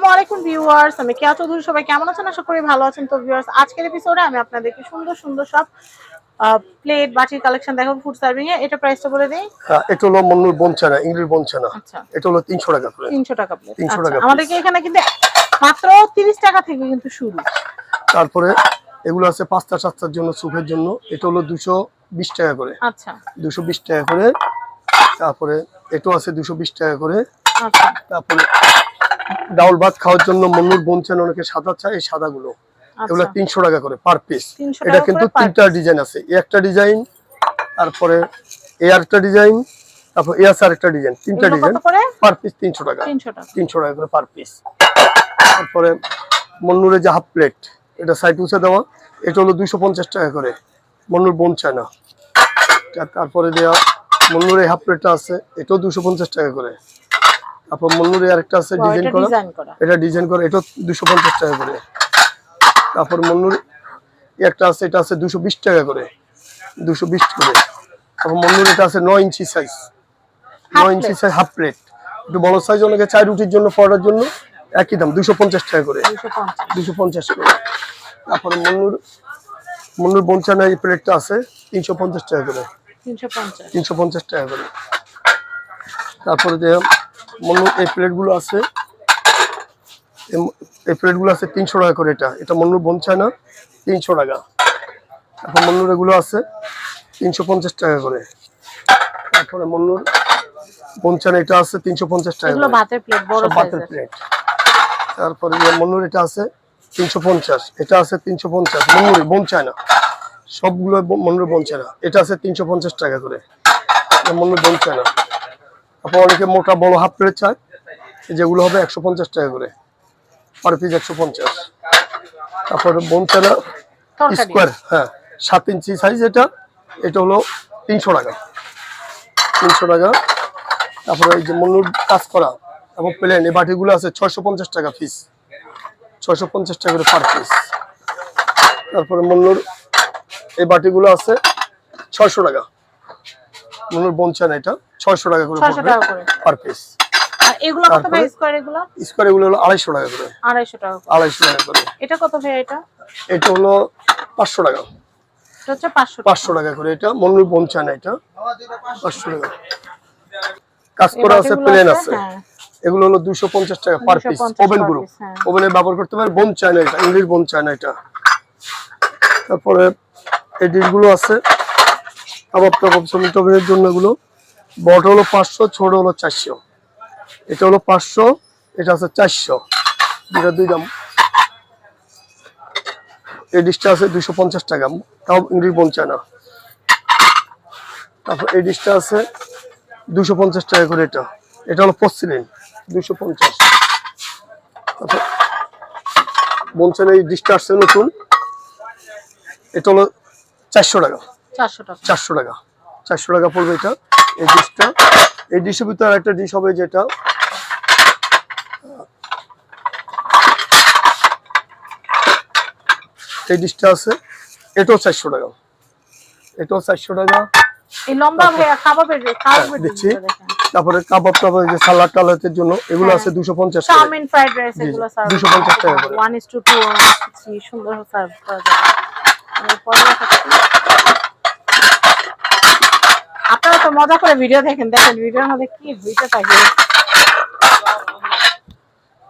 আসসালামু আলাইকুম ভিউয়ার্স আমি কেয়া চৌধুরী সবাই কেমন আছেন? আশা করি ভালো আছেন। তো ভিউয়ার্স আজকের এপিসোডে আমি আপনাদেরকে সুন্দর সুন্দর সব প্লেট বাটির কালেকশন দেখাবো ফুড সার্ভিং এ। এটা প্রাইসটা বলে দেই। এটা হলো মন্নুর বঞ্চানা ইংলিশ বঞ্চানা আচ্ছা। এটা হলো তিনশো টাকা করে। তিনশো টাকা প্লেট 300 আচ্ছা টাকা piece। আমাদেরকে এখানে কিন্তু মাত্র তিরিশ টাকা থেকে কিন্তু শুরু। তারপরে এগুলো আছে পাঁচটা সাতটার জন্য সুপের জন্য। এটা হলো দুশো বিশ টাকা করে। আচ্ছা। দুশো বিশ টাকা করে। তারপরে এটাও আছে দুশো বিশ টাকা করে। আচ্ছা। তারপরে ডাউল ভাত খাওয়ার জন্য মন্নুর বঞ্চানা অনেকে সাদা চায় এই সাদাগুলো। এগুলো আচ্ছা তিনশো টাকা করে পার পিস এটা কিন্তু তিনটা ডিজাইন আছে। এই একটা ডিজাইন তারপরে এই আরেকটা ডিজাইন তারপর এই আছে আরেকটা ডিজাইন তিনটা ডিজাইন পার পিস তিনশো টাকা। তিনশো টাকা। করে পার পিস তারপরে মন্নুরের যে হাফ প্লেট এটা সাইড উঁচে দেওয়া। এটা হলো দুইশো পঞ্চাশ টাকা করে। মন্নুর বোন চায়না তা- তারপরে দেওয়া মন্নুরের হাফ প্লেটটা আছে এটাও দুশো পঞ্চাশ টাকা করে। তারপর মন্নুরে আরেকটা আছে ডিজাইন করা। এটা ডিজাইন করা দুশো পঞ্চাশ টাকা করে। তারপর মন্নুর একটা আছে এটা আছে দুশো বিশ টাকা করে। দুশো বিশ করে। তারপর মন্নুর এটা আছে নয় ইঞ্চি সাইজ Half নয় ইঞ্চি সাইজ হাফ প্লেট একটু বড় সাইজ অনেকে চাই রুটির জন্য পড়ার জন্য একই দাম দুশো পঞ্চাশ টাকা করে। দুশো পঞ্চাশ। দুশো পঞ্চাশ করে। তারপরে মন্নুর মন্নুর বঞ্চানা এই প্লেটটা আছে তিনশো পঞ্চাশ টাকা করে। তিনশো পঞ্চাশ। তিনশো পঞ্চাশ টাকা করে। তারপরে যে মন্নুর এই প্লেটগুলো আছে। এই- প্লেটগুলো আছে তিনশো টাকা করে এটা। এটা মন্নুর বঞ্চানা তিনশো টাকা। তারপর মন্নুর এগুলো আছে তিনশো পঞ্চাশ টাকা করে। তারপরে মন্নুর বঞ্চানা এটা আছে তিনশো পঞ্চাশ টাকা ভাতের প্লেট তারপরে মন্নুর এটা আছে তিনশো পঞ্চাশ। এটা আছে তিনশো পঞ্চাশ। মন্নুরি বোন চায়না সবগুলো মন্নুর বোন চায়না এটা আছে তিনশো পঞ্চাশ টাকা করে। মন্নুর বোন চায়না তারপর অনেকে মোটা বড় হাফ প্লেট চায়। যেগুলো হবে একশো পঞ্চাশ টাকা করে। পার পিস একশো পঞ্চাশ। তারপরে বোন চায়না স্কোয়ার হ্যাঁ সাত ইঞ্চি সাইজ এটা। এটা হলো তিনশো টাকা। তিনশো টাকা। তারপরে এই যে মন্নুর কাজ করা এবং প্লেন এই বাটিগুলো আছে ছয়শো পঞ্চাশ টাকা পিস ছয়শো পঞ্চাশ টাকা করে পার পিস তারপরে মন্নুর এই বাটিগুলো আছে ছয়শো টাকা। মন্নুর বঞ্চান এটা ছয়শো টাকা করে 600 টাকা করে। পার পিস আর এগুলো কত ভাই তারপরে- এগুলো? স্কোয়ার এগুলো হলো আড়াইশো টাকা করে। আড়াইশো টাকা করে। আড়াইশো টাকা করে। এটা কত ভাই এটা? এটা হলো পাঁচশো টাকা। এটা হচ্ছে পাঁচশো টাকা। পাঁচশো টাকা করে এটা মন্নুর বঞ্চান এটা পাঁচশো টাকা। কাজ করা আছে প্লেন আছে, আছে। হ্যাঁ। এগুলো হলো দুশো পঞ্চাশ টাকা পার পিস ওভেন হ্যাঁ। ওভেনে ব্যবহার করতে পারে বোন চায়না এটা ইংলিশ বোন চায়না এটা। তারপরে এই ডিশগুলো আছে। কাবাব টাবাব ওভেনের জন্য এগুলো। বড় হলো পাঁচশো, ছোট হলো চারশো। এটা হলো পাঁচশো, এটা আছে চারশো। দুটা দুই দাম। এই ডিশটা আছে দুশো পঞ্চাশ টাকা। তাও ইংলিশ বোন চায়না তারপর এই ডিশটা আছে দুশো পঞ্চাশ টাকা করে এটা। এটা হলো পশ্চিলিন দুশো পঞ্চাশ। তারপর বলছেন এই ডিশটা আসছে নতুন। এটা হলো চারশো টাকা। চারশো টাকা। চারশো টাকা। চারশো টাকা পড়বে এটা এই ডিশটা। এই ডিশের ভিতরে একটা ডিশ হবে যেটা এই ডিশটা আছে এটাও চারশো টাকা। এটাও চারশো টাকা। হ্যাঁ, দিচ্ছি। তারপরে কাবাব টাবাব যে সালাদ টালাতের জন্য এগুলো আছে দুশো পঞ্চাশ সার্ভ 250 টাকা করে। ওয়ান ইস টু টু সুন্দর সার্ভ করা যাবে এরপরে দেখাচ্ছি। আপনারা তো মজা করে ভিডিও দেখেন দেখেন ভিডিওর মধ্যে কি হইতে থাকে।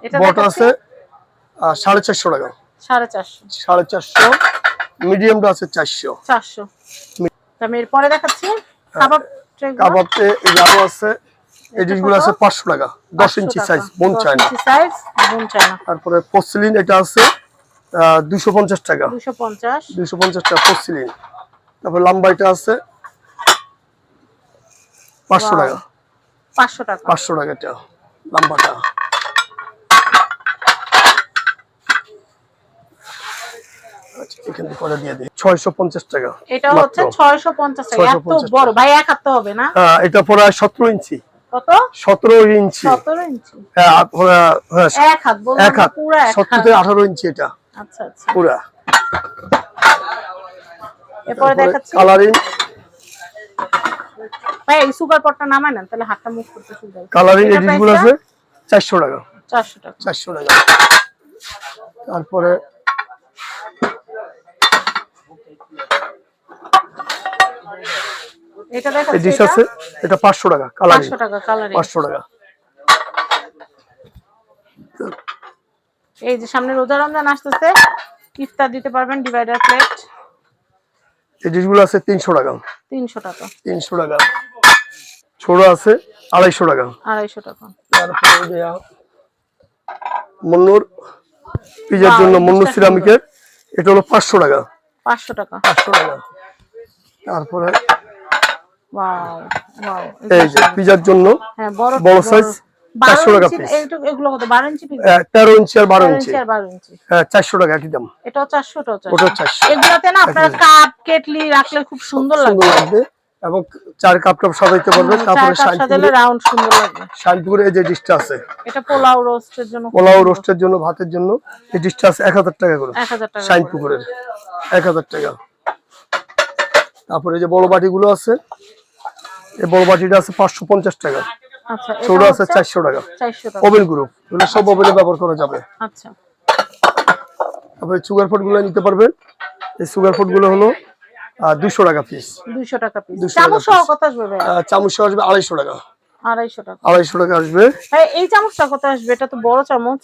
এটা বট আছে আহ, সাড়ে চারশো টাকা। সাড়ে চারশো। সাড়ে চারশো মিডিয়ামটা আছে চারশো। চারশো। আমি এরপরে দেখাচ্ছি। কাবাব। কাবাবতে আরও আছে এই ডিশগুলো আছে পাঁচশো টাকা দশ 500 ইঞ্চি সাইজ বোন 10 চায়না। Size bone china. তারপরে পসলিন এটা আছে দুশো পঞ্চাশ টাকা। দুশো পঞ্চাশ। দুশো পঞ্চাশ টাকা পসলিন তারপর লম্বা এটা আছে পাঁচশো টাকা। পাঁচশো টাকা। পাঁচশো টাকা এটা লম্বাটা। আচ্ছা করে দিয়ে দিই। ছয়শো পঞ্চাশ টাকা এটা হচ্ছে ছয়শো পঞ্চাশ টাকা। এত বড় ভাই এক হাত হবে না? হ্যাঁ, এটা প্রায় সতেরো ইঞ্চি। কত? ইঞ্চি। সতেরো ইঞ্চি। হ্যাঁ, হ্যাঁ, এক হাত বললাম এক হাত। পুরো থেকে ইঞ্চি এটা। আচ্ছা আচ্ছা। পুরা। এরপরে দেখাচ্ছি। কালারিং ভাই এই সুপার পটটা নামায় না তাহলে হাতটা মুভ করতে সুবিধা হবে। কালারিং এটার এডিটগুলো price টা? আছে চারশো টাকা। চারশো টাকা। চারশো টাকা। তারপরে এটা এই ডিশ আছে এটা পাঁচশো টাকা কালারিং পাঁচশো টাকা কালারিং পাঁচশো টাকা। এই যে সামনে রোজা রমজান আসতেছে ইফতার দিতে পারবেন ডিভাইডার প্লেট এই ডিশগুলো আছে তিনশো টাকা। তিনশো টাকা। তিনশো টাকা। ছোট আছে আড়াইশো টাকা। আড়াইশো টাকা। তারপরে মন্নুর পিজার জন্য মন্নুর সিরামিকের এটা হলো পাঁচশো টাকা। পাঁচশো টাকা। পাঁচশো টাকা। তারপরে এই যে পিজার জন্য হ্যাঁ বড় বড় size, বারো 400 টাকা পিস তেরো ইঞ্চি আর বারো ইঞ্চি। হ্যাঁ চারশো টাকা একই দাম। এটাও চারশো ওটাও চারশো। 400 না আপনারা। কাপ কেটলি রাখলে খুব সুন্দর লাগবে। এবং চার কাপ টাপ সাজাইতে পারবে তারপরে রাউন্ড সুন্দর লাগবে। শান্তিপুরে এই যে ডিশটা আছে এটা পোলাও রোস্টের জন্য পোলাও রোস্টের জন্য ভাতের জন্য এই ডিশটা আছে এক হাজার টাকা করে এক হাজার টাকা হাজার টাকা। তারপরে এই যে বড় বাটিগুলো আছে এই বড় বাটিটা আছে পাঁচশো পঞ্চাশ টাকা। আচ্ছা ছোট আছে হচ্ছে চারশো টাকা। চারশো টাকা। ওভেন গ্রুপ এগুলো সব ওভেনে ব্যবহার করা যাবে। আচ্ছা। তারপরে সুগার ফুডগুলো নিতে পারবেন। এই সুগার ফুডগুলো হলো দুশো টাকা পিস দুইশো টাকা পিস 200 চামচ সহ কত আসবে ভাই? চামচ আসবে আড়াইশো টাকা। আড়াইশো টাকা। আড়াইশো টাকা আসবে। ভাই এই চামচটা কত আসবে? এটা তো বড় চামচ।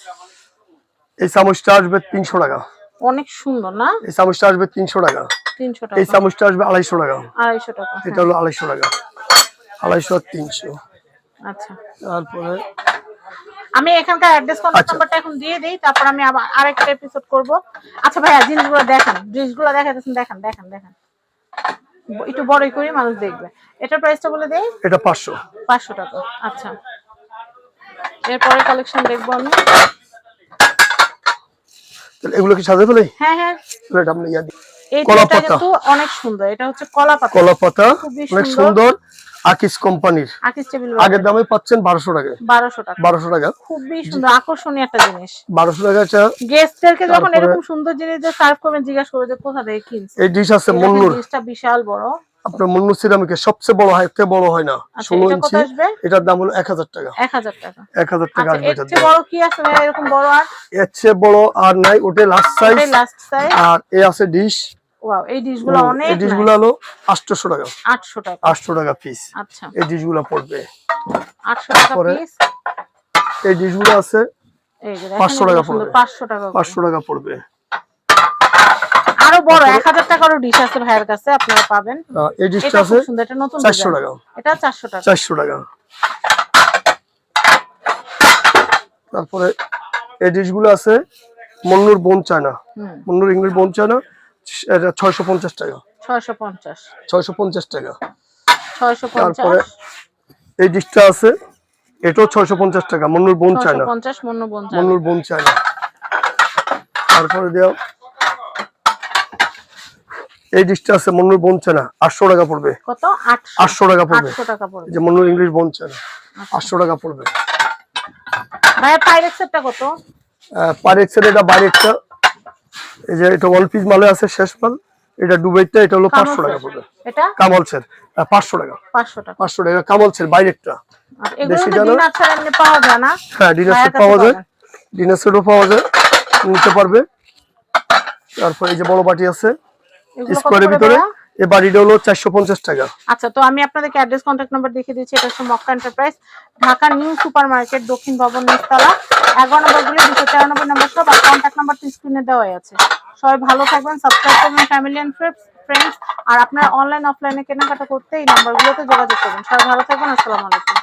এই চামচটা আসবে তিনশো টাকা। অনেক সুন্দর না? এই চামচটা আসবে তিনশো টাকা। তিনশো এই টাকা চামচটা আসবে আড়াইশো টাকা। আড়াইশো টাকা। এটা হলো আড়াইশো টাকা। আড়াইশো আর তিনশো। আচ্ছা। তারপরে আমি এখানকার অ্যাড্রেস কন্ট্যাক্ট। নাম্বারটা এখন দিয়ে দিই তারপর আমি আবার আরেকটা এপিসোড করব। আচ্ছা ভাইয়া জিনিসগুলো দেখান। জিনিসগুলো দেখাতেছেন দেখান দেখান দেখান। একটু বড়ই করে মানুষ দেখবে। এটার প্রাইসটা বলে দেই? এটা পাঁচশো। পাঁচশো টাকা। আচ্ছা। এরপরে কালেকশন দেখব আমি। তাহলে এগুলো কি সাজাতে ফেলে? হ্যাঁ হ্যাঁ। এটা আমরা ইয়া দিই। কলা পাতা। অনেক সুন্দর। এটা হচ্ছে কলা পাতা কলা পাতা খুবই অনেক সুন্দর। আকিস কোম্পানির। আগের দামে পাচ্ছেন বারোশো টাকা। বারোশো টাকা। বারোশো টাকা। খুবই সুন্দর আকর্ষণীয় একটা জিনিস। বারোশো টাকা গেস্টদেরকে যখন এরকম সুন্দর জিনিস সার্ভ করবেন জিজ্ঞাসা করবে যে কোথা থেকে কিনছে এই ডিশ আছে মন্নুর। জিনিসটা বিশাল বড়। আপনার মন্নুর সিরামিকের সবচেয়ে বড় হয় বড় হয় না। আচ্ছা, ষোলো ইঞ্চি। এটার দাম হলো এক হাজার টাকা। এক হাজার টাকা। এক হাজার টাকা আচ্ছা আসবে এটার এর চেয়ে বড় আর নাই লাস্ট সাইজ আর এ আছে ডিশ ওয়াও এই ডিশগুলো অনেক এই ডিশগুলো হলো আটশোশো টাকা। আটশো টাকা। আটশো টাকা পিস আচ্ছা। এই ডিশগুলো পড়বে। টাকা তারপরে পিস এই ডিশগুলো আছে এই যে 500 টাকা পড়বে। পাঁচশো টাকা করে। পাঁচশো টাকা পড়বে। আরও বড় এক হাজার টাকারও ডিশ আছে ভাইয়ের কাছে আপনারা পাবেন। আহ, এই ডিশটা আছে সুন্দর এটা নতুন 400 টাকা। এটা চারশো টাকা। চারশো টাকা। তারপরে এই ডিশগুলো আছে Mannur bone china Mannur English bone china ছয়শো পঞ্চাশ টাকা। ছয়শো পঞ্চাশ। ছয়শো পঞ্চাশ টাকা। ছয়শো তারপরে এই ডিশটা আছে এটাও ছয়শো পঞ্চাশ টাকা মন্নুর বোন চায়না। মন্নুর bone china. তারপরে দেও। এই ডিশটা আছে মন্নুর বোন চায়না আটশো টাকা পড়বে। কত? আটশো। টাকা পড়বে। যে মন্নুর ইংলিশ বোন চায়না আটশো টাকা পড়বে। পারেক্সের এটা বাইরেরটা এই যে এটা ওয়ান পিস মালে আছে শেষ মাল। এটা ডুবাইটা এটা হলো পাঁচশো টাকা পড়বে। এটা? কামলসের। পাঁচশো টাকা। পাঁচশো টাকা। পাঁচশো টাকা। কামলসের বাইরেরটা। আর এগুলো জানো? পাওয়া যায় না। হ্যাঁ ডিনার সেট পাওয়া যায়। ডিনার সেটও পাওয়া যায়। নিতে পারবে। তারপর এই যে বড় বাটি আছে। স্কোয়ারের ভিতরে? এই বাড়িটা হলো চারশো পঞ্চাশ টাকা। আচ্ছা তো আমি আপনাদেরকে অ্যাড্রেস কন্ট্যাক্ট নাম্বার দেখিয়ে দিচ্ছি। এটা হচ্ছে Mecca enterprise Dhaka new super market দক্ষিণ ভবন, নিচতলা। এগারো নম্বরগুলো, দুশো তেরানব্বই নম্বর সব আর কন্ট্যাক্ট নাম্বার তো স্ক্রিনে দেওয়াই আছে। সবাই ভালো থাকবেন সাবস্ক্রাইব করবেন ফ্যামিলি অ্যান্ড ফ্রেন্ডস আর আপনারা অনলাইন অফলাইনে কেনাকাটা করতে এই নাম্বারগুলোতে যোগাযোগ করবেন সবাই ভালো থাকবেন, আসসালামু আলাইকুম।